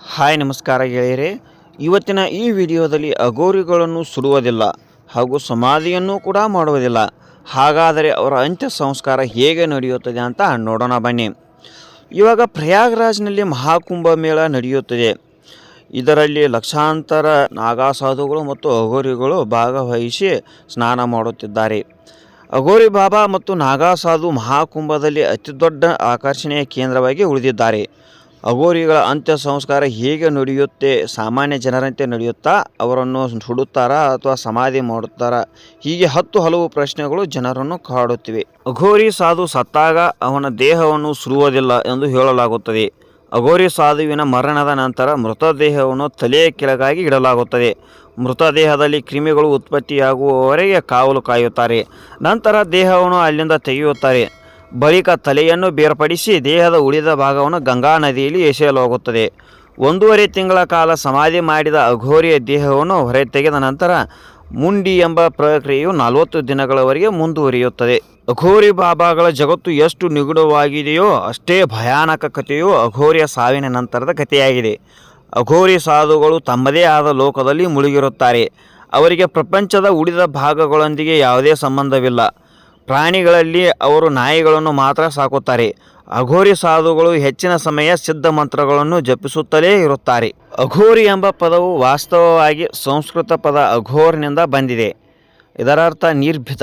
Hi, ನಮಸ್ಕಾರ ಗೆಳೆಯರೆ. ಇವತ್ತಿನ ಈ ವಿಡಿಯೋದಲ್ಲಿ ಅಗೋರಿಗಳನ್ನು ಸುಡುವುದಿಲ್ಲ ಹಾಗೂ ಸಮಾಧಿಯನ್ನು ಕೂಡ ಮಾಡುವುದಿಲ್ಲ. ಹಾಗಾದರೆ ಅವರ ಅಂತ್ಯ ಸಂಸ್ಕಾರ ಹೇಗೆ ನಡೆಯುತ್ತದೆ ಅಂತ ನೋಡೋಣ ಬನ್ನಿ. ಇವಾಗ ಪ್ರಯಾಗ್ರಾಜ್ನಲ್ಲಿ ಮಹಾಕುಂಭ ಮೇಳ ನಡೆಯುತ್ತದೆ. ಇದರಲ್ಲಿ ಲಕ್ಷಾಂತರ ನಾಗಾಸಾಧುಗಳು ಮತ್ತು ಅಗೋರಿಗಳು ಭಾಗವಹಿಸಿ ಸ್ನಾನ ಮಾಡುತ್ತಿದ್ದಾರೆ. ಅಗೋರಿ ಬಾಬಾ ಮತ್ತು ನಾಗಾಸಾಧು ಮಹಾಕುಂಭದಲ್ಲಿ ಮಹಾಕುಂಭದಲ್ಲಿ ಅತಿದೊಡ್ಡ ಆಕರ್ಷಣೆಯ ಕೇಂದ್ರವಾಗಿ ಉಳಿದಿದ್ದಾರೆ. ಅಘೋರಿಗಳ ಅಂತ್ಯ ಸಂಸ್ಕಾರ ಹೇಗೆ ನಡೆಯುತ್ತೆ, ಸಾಮಾನ್ಯ ಜನರಂತೆ ನಡೆಯುತ್ತಾ, ಅವರನ್ನು ಸುಡುತ್ತಾರಾ ಅಥವಾ ಸಮಾಧಿ ಮಾಡುತ್ತಾರಾ? ಹೀಗೆ ಹತ್ತು ಹಲವು ಪ್ರಶ್ನೆಗಳು ಜನರನ್ನು ಕಾಡುತ್ತಿವೆ. ಅಘೋರಿ ಸಾಧು ಸತ್ತಾಗ ಅವನ ದೇಹವನ್ನು ಸುರುವುದಿಲ್ಲ ಎಂದು ಹೇಳಲಾಗುತ್ತದೆ. ಅಘೋರಿ ಸಾಧುವಿನ ಮರಣದ ನಂತರ ಮೃತದೇಹವನ್ನು ತಲೆಯ ಕೆಳಗಾಗಿ ಇಡಲಾಗುತ್ತದೆ. ಮೃತದೇಹದಲ್ಲಿ ಕ್ರಿಮಿಗಳು ಉತ್ಪತ್ತಿಯಾಗುವವರೆಗೆ ಕಾವಲು ಕಾಯುತ್ತಾರೆ. ನಂತರ ದೇಹವನ್ನು ಅಲ್ಲಿಂದ ತೆಗೆಯುತ್ತಾರೆ. ಬಳಿಕ ತಲೆಯನ್ನು ಬೇರ್ಪಡಿಸಿ ದೇಹದ ಉಳಿದ ಭಾಗವನ್ನು ಗಂಗಾ ನದಿಯಲ್ಲಿ ಎಸೆಯಲಾಗುತ್ತದೆ. ಒಂದೂವರೆ ತಿಂಗಳ ಕಾಲ ಸಮಾಧಿ ಮಾಡಿದ ಅಘೋರಿಯ ದೇಹವನ್ನು ಹೊರತೆಗೆದ ನಂತರ ಮುಂಡಿ ಎಂಬ ಪ್ರಕ್ರಿಯೆಯು ನಲವತ್ತು ದಿನಗಳವರೆಗೆ ಮುಂದುವರಿಯುತ್ತದೆ. ಅಘೋರಿ ಬಾಬಾಗಳ ಜಗತ್ತು ಎಷ್ಟು ನಿಗೂಢವಾಗಿದೆಯೋ ಅಷ್ಟೇ ಭಯಾನಕ ಕಥೆಯು ಅಘೋರಿಯ ಸಾವಿನ ನಂತರದ ಕಥೆಯಾಗಿದೆ. ಅಘೋರಿ ಸಾಧುಗಳು ತಮ್ಮದೇ ಆದ ಲೋಕದಲ್ಲಿ ಮುಳುಗಿರುತ್ತಾರೆ. ಅವರಿಗೆ ಪ್ರಪಂಚದ ಉಳಿದ ಭಾಗಗಳೊಂದಿಗೆ ಯಾವುದೇ ಸಂಬಂಧವಿಲ್ಲ. ಪ್ರಾಣಿಗಳಲ್ಲಿ ಅವರು ನಾಯಿಗಳನ್ನು ಮಾತ್ರ ಸಾಕುತ್ತಾರೆ. ಅಘೋರಿ ಸಾಧುಗಳು ಹೆಚ್ಚಿನ ಸಮಯ ಸಿದ್ಧ ಮಂತ್ರಗಳನ್ನು ಜಪಿಸುತ್ತಲೇ ಇರುತ್ತಾರೆ. ಅಘೋರಿ ಎಂಬ ಪದವು ವಾಸ್ತವವಾಗಿ ಸಂಸ್ಕೃತ ಪದ ಅಘೋರ್ನಿಂದ ಬಂದಿದೆ. ಇದರರ್ಥ ನಿರ್ಭಿತ.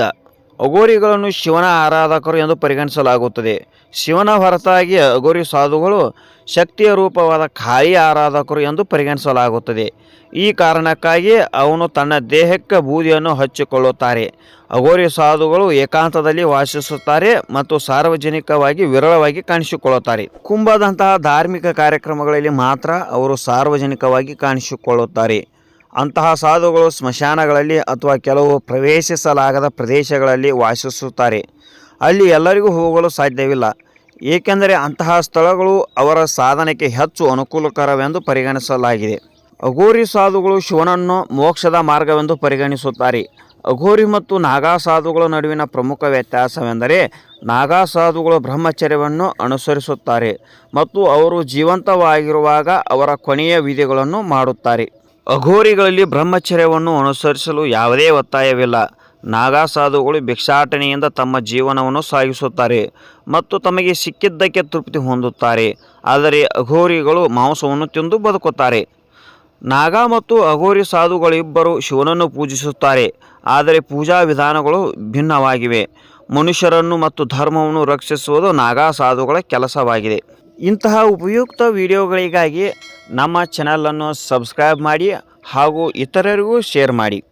ಅಘೋರಿಗಳನ್ನು ಶಿವನ ಆರಾಧಕರು ಎಂದು ಪರಿಗಣಿಸಲಾಗುತ್ತದೆ. ಶಿವನ ಹೊರತಾಗಿ ಅಘೋರಿ ಸಾಧುಗಳು ಶಕ್ತಿಯ ರೂಪವಾದ ಖಾಲಿ ಆರಾಧಕರು ಎಂದು ಪರಿಗಣಿಸಲಾಗುತ್ತದೆ. ಈ ಕಾರಣಕ್ಕಾಗಿ ಅವನು ತನ್ನ ದೇಹಕ್ಕೆ ಬೂದಿಯನ್ನು ಹಚ್ಚಿಕೊಳ್ಳುತ್ತಾರೆ. ಅಘೋರಿ ಸಾಧುಗಳು ಏಕಾಂತದಲ್ಲಿ ವಾಸಿಸುತ್ತಾರೆ ಮತ್ತು ಸಾರ್ವಜನಿಕವಾಗಿ ವಿರಳವಾಗಿ ಕಾಣಿಸಿಕೊಳ್ಳುತ್ತಾರೆ. ಕುಂಭದಂತಹ ಧಾರ್ಮಿಕ ಕಾರ್ಯಕ್ರಮಗಳಲ್ಲಿ ಮಾತ್ರ ಅವರು ಸಾರ್ವಜನಿಕವಾಗಿ ಕಾಣಿಸಿಕೊಳ್ಳುತ್ತಾರೆ. ಅಂತಹ ಸಾಧುಗಳು ಸ್ಮಶಾನಗಳಲ್ಲಿ ಅಥವಾ ಕೆಲವು ಪ್ರವೇಶಿಸಲಾಗದ ಪ್ರದೇಶಗಳಲ್ಲಿ ವಾಸಿಸುತ್ತಾರೆ. ಅಲ್ಲಿ ಎಲ್ಲರಿಗೂ ಹೋಗಲು ಸಾಧ್ಯವಿಲ್ಲ. ಏಕೆಂದರೆ ಅಂತಹ ಸ್ಥಳಗಳು ಅವರ ಸಾಧನೆಗೆ ಹೆಚ್ಚು ಅನುಕೂಲಕರವೆಂದು ಪರಿಗಣಿಸಲಾಗಿದೆ. ಅಘೋರಿ ಸಾಧುಗಳು ಶಿವನನ್ನು ಮೋಕ್ಷದ ಮಾರ್ಗವೆಂದು ಪರಿಗಣಿಸುತ್ತಾರೆ. ಅಘೋರಿ ಮತ್ತು ನಾಗಾ ಸಾಧುಗಳ ನಡುವಿನ ಪ್ರಮುಖ ವ್ಯತ್ಯಾಸವೆಂದರೆ ನಾಗಾ ಸಾಧುಗಳು ಬ್ರಹ್ಮಚರ್ಯವನ್ನು ಅನುಸರಿಸುತ್ತಾರೆ ಮತ್ತು ಅವರು ಜೀವಂತವಾಗಿರುವಾಗ ಅವರ ಕೊನೆಯ ವಿಧಿಗಳನ್ನು ಮಾಡುತ್ತಾರೆ. ಅಘೋರಿಗಳಲ್ಲಿ ಬ್ರಹ್ಮಚರ್ಯವನ್ನು ಅನುಸರಿಸಲು ಯಾವುದೇ ಒತ್ತಾಯವಿಲ್ಲ. ನಾಗಾ ಸಾಧುಗಳು ಭಿಕ್ಷಾಟನೆಯಿಂದ ತಮ್ಮ ಜೀವನವನ್ನು ಸಾಗಿಸುತ್ತಾರೆ ಮತ್ತು ತಮಗೆ ಸಿಕ್ಕಿದ್ದಕ್ಕೆ ತೃಪ್ತಿ ಹೊಂದುತ್ತಾರೆ. ಆದರೆ ಅಘೋರಿಗಳು ಮಾಂಸವನ್ನು ತಿಂದು ಬದುಕುತ್ತಾರೆ. ನಾಗಾ ಮತ್ತು ಅಘೋರಿ ಸಾಧುಗಳಿಬ್ಬರು ಶಿವನನ್ನು ಪೂಜಿಸುತ್ತಾರೆ. ಆದರೆ ಪೂಜಾ ವಿಧಾನಗಳು ಭಿನ್ನವಾಗಿವೆ. ಮನುಷ್ಯರನ್ನು ಮತ್ತು ಧರ್ಮವನ್ನು ರಕ್ಷಿಸುವುದು ನಾಗಾ ಸಾಧುಗಳ ಕೆಲಸವಾಗಿದೆ. ಇಂತಹ ಉಪಯುಕ್ತ ವಿಡಿಯೋಗಳಿಗಾಗಿ ನಮ್ಮ ಚಾನಲನ್ನು ಸಬ್ಸ್ಕ್ರೈಬ್ ಮಾಡಿ ಹಾಗೂ ಇತರರಿಗೂ ಶೇರ್ ಮಾಡಿ.